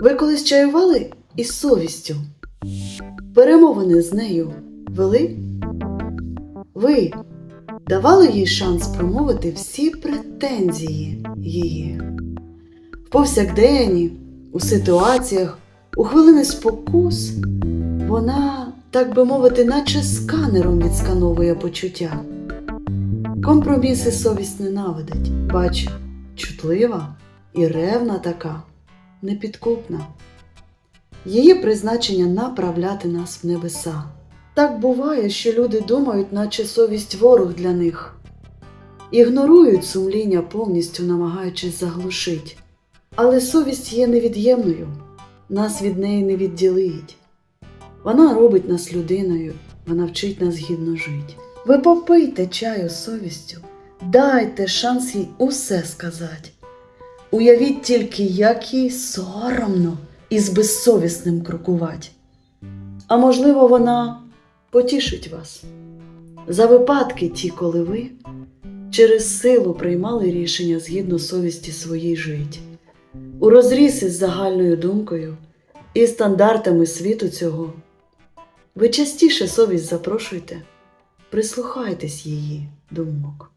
Ви колись чаювали із совістю? Перемовини з нею вели? Ви давали їй шанс промовити всі претензії її. В повсякденні, у ситуаціях, у хвилини спокус, вона, так би мовити, наче сканером відскановує почуття. Компроміси совість ненавидить, бач, чутлива і ревна така, непідкупна. Її призначення направляти нас в небеса. Так буває, що люди думають, наче совість ворог для них, ігнорують сумління повністю намагаючись заглушить. Але совість є невід'ємною, нас від неї не відділить. Вона робить нас людиною, вона вчить нас гідно жити. Ви попийте чаю совістю, дайте шанс їй усе сказати. Уявіть тільки, як їй соромно із безсовісним крокувати. А можливо, вона потішить вас за випадки ті, коли ви через силу приймали рішення згідно совісті своїй житті, у розріз із загальною думкою і стандартами світу цього. Ви частіше совість запрошуйте, прислухайтесь її думок.